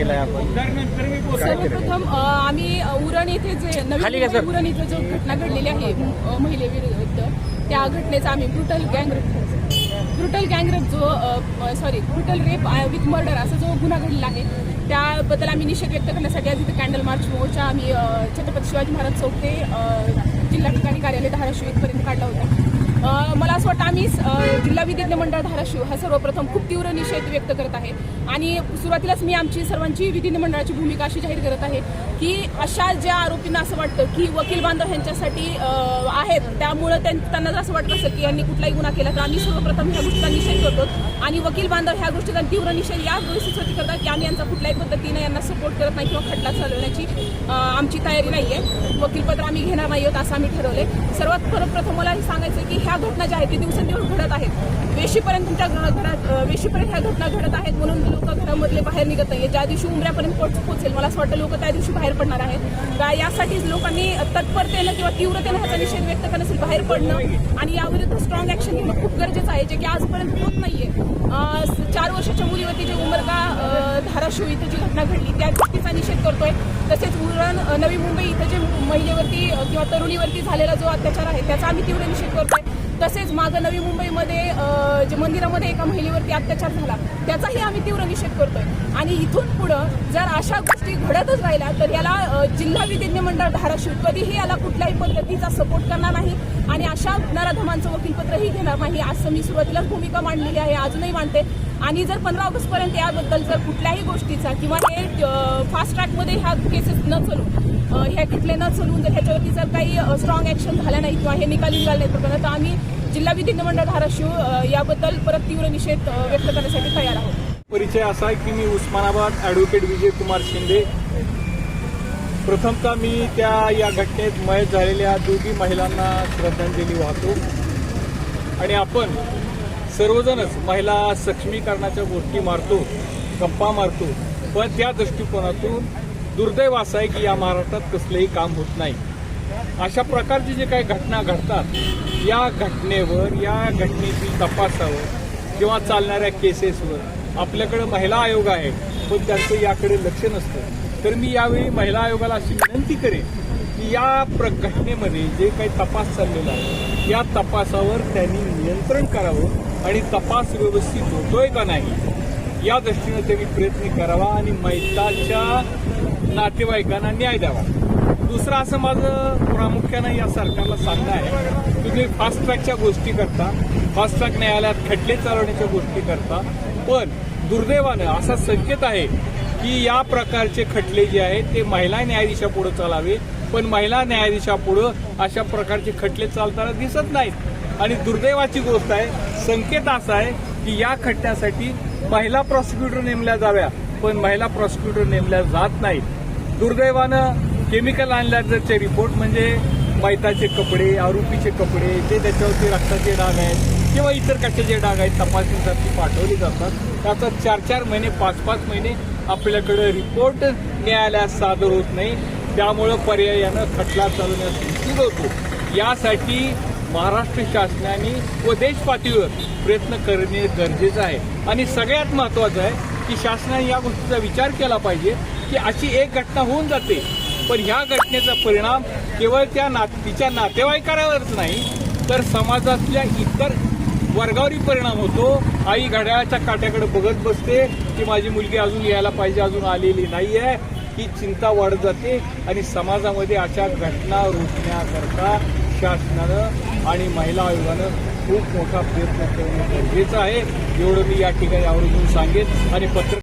केलाय आपण? सर्वप्रथम आम्ही उरण येथे जे नवीन. उरण इथे जो घटना घडलेली आहे महिलेविरुद्ध त्या घटनेचा आम्ही brutal gang rape brutal gang rape जो sorry brutal rape with murder असा जो गुन्हा घडलेला आहे त्याबद्दल आम्ही निषेध व्यक्त करण्यासाठी आज इथे कॅन्डल मार्च मोर्चा आम्ही छत्रपती शिवाजी महाराज चौक ते जिल्हाधिकारी कार्यालय धाराशिव इथपर्यंत काढला होता. मला असं वाटतं आम्ही जिल्हा विधिज्ञ मंडळ धाराशिव हा सर्वप्रथम खूप तीव्र निषेध व्यक्त करत आहे. आणि सुरुवातीलाच मी आमची सर्वांची विधिज्ञ मंडळाची भूमिका अशी जाहीर करत आहे की अशा ज्या आरोपींना असं वाटतं की वकील बांधव ह्यांच्यासाठी आहेत त्यामुळं त्यां- त्यांना जर असं वाटत असेल की यांनी कुठलाही गुन्हा केला तर आम्ही सर्वप्रथम ह्या गोष्टीचा निषेध करतो. आणि वकील बांधव ह्या गोष्टीचा तीव्र निषेध या गोष्टीसाठी करतात की आम्ही यांचा कुठल्याही पद्धतीने यांना सपोर्ट करत नाही किंवा खटला चालवण्याची आमची तयारी नाही आहे वकीलपत्र आम्ही घेणार नाही आहोत असं आम्ही ठरवले सर्वात प्रथम मला सांगायचं की ह्या घटना ज्या आहेत ती दिवसेंदिवस घडत आहेत. वेशीपर्यंत तुमच्या घरात वेशीपर्यंत ह्या घटना घडत आहेत म्हणून लोक घरामधले बाहेर निघत नाही ज्या दिवशी उमऱ्यापर्यंत पोच पोहोचेल मला असं वाटतं लोक त्या दिवशी बाहेर पडणार आहेत. का यासाठीच लोकांनी तत्परतेनं किंवा तीव्रतेनं ह्याचा निषेध व्यक्त करण्यासाठी बाहेर पडणं आणि याविरुद्ध स्ट्रॉंग ऍक्शन घेणं खूप गरजेचं आहे जे की आजपर्यंत होत नाहीये. चार वर्षाच्या मुलीवरती जे उमरगा धाराशिव इथं जी घटना घडली त्या गोष्टीचा निषेध करतोय. तसेच उरण नवी मुंबई इथं जे महिलेवरती किंवा तरुणीवरती झालेला जो अत्याचार आहे त्याचा आम्ही तीव्र निषेध करतोय. तसेच मागं नवी मुंबईमध्ये जे मंदिरामध्ये एका महिलेवरती अत्याचार झाला त्याचाही आम्ही तीव्र निषेध करतोय. आणि इथून पुढं जर अशा गोष्टी घडतच राहिल्या तर याला जिल्हा विधिज्ञ मंडळ धाराशिव कधीही याला कुठल्याही पद्धतीचा सपोर्ट करणार नाही. आणि अशा नराधमांचं वकीलपत्रही घेणार नाही असं मी सुरुवातीलाच भूमिका मांडलेली आहे अजूनही मांडते. आणि जर पंधरा ऑगस्ट पर्यंत याबद्दल जर कुठल्याही गोष्टीचा किंवा हे फास्ट ट्रॅकमध्ये ह्या केसेस न चलून ह्या खटले न चलून जर ह्याच्यावरती जर काही स्ट्रॉंग ऍक्शन झाल्या नाही किंवा हे निकाली निघाले नाही तर आम्ही जिल्हा विधिमंडळ धाराशिव याबद्दल परत तीव्र निषेध व्यक्त करण्यासाठी तयार आहोत. परिचय असा आहे की मी उस्मानाबाद ॲडव्होकेट विजय कुमार शिंदे. प्रथमतः मी त्या या घटनेत मयत झालेल्या दोघी महिलांना श्रद्धांजली वाहतो. आणि आपण सर्वजणच महिला सक्षमीकरणाच्या गोष्टी मारतो गप्पा मारतो. पण त्या दृष्टिकोनातून दुर्दैव असं आहे की या महाराष्ट्रात कसलंही काम होत नाही. अशा प्रकारची जे काही घटना घडतात या घटनेवर या घटनेतील तपासावर किंवा चालणाऱ्या केसेसवर आपल्याकडे महिला आयोग आहे पण त्यांचं याकडे लक्ष नसतं. तर मी यावेळी महिला आयोगाला अशी विनंती करेन की या प्र घटनेमध्ये जे काही तपास चाललेला आहे या तपासावर त्यांनी नियंत्रण करावं आणि तपास व्यवस्थित होतोय का नाही या दृष्टीनं त्यांनी प्रयत्न करावा आणि महिलाच्या नातेवाईकांना न्याय द्यावा. दुसरं असं माझं प्रामुख्यानं या सरकारला सांगणं आहे तुम्ही फास्ट ट्रॅकच्या गोष्टी करता. फास्ट ट्रॅक न्यायालयात खटले चालवण्याच्या गोष्टी करता. पण दुर्दैवानं असा संकेत आहे की या प्रकारचे खटले जे आहेत ते महिला न्यायाधीशापुढे चालावे. पण महिला न्यायाधीशापुढं अशा प्रकारचे खटले चालताना दिसत नाहीत. आणि दुर्दैवाची गोष्ट आहे संकेत असा आहे की या खटल्यासाठी महिला प्रॉसिक्युटर नेमल्या जाव्या पण महिला प्रॉसिक्युटर नेमल्या जात नाहीत. दुर्दैवानं केमिकल अनलायझरचे रिपोर्ट म्हणजे मैताचे कपडे आरोपीचे कपडे जे त्याच्यावरती रक्ताचे डाग आहेत किंवा इतर कशाचे डाग आहेत तपासणीसाठी पाठवले जातात. त्याचा चार चार महिने पाच पाच महिने आपल्याकडे रिपोर्ट न्यायालयात सादर होत नाही. त्यामुळं पर्यायानं खटला चालवण्यास उशीर होतो यासाठी महाराष्ट्र शासनाने व देश पातळीवर प्रयत्न करणे गरजेचं आहे. आणि सगळ्यात महत्वाचं आहे की शासनाने या गोष्टीचा विचार केला पाहिजे की अशी एक घटना होऊन जाते. पण ह्या घटनेचा परिणाम केवळ त्या ना तिच्या नातेवाईकांवरच नाही तर समाजातल्या इतर वर्गावरही परिणाम होतो. आई घड्याळाच्या काट्याकडे बघत बसते की माझी मुलगी अजून यायला पाहिजे अजून आलेली नाही आहे ही चिंता वाढत जाते आणि समाजामध्ये अशा घटना रोखण्याकरता शासनानं आणि महिला आयोगानं खूप मोठा प्रयत्न करणं गरजेचं आहे. एवढं मी या ठिकाणी आवर्जून सांगेन आणि पत्र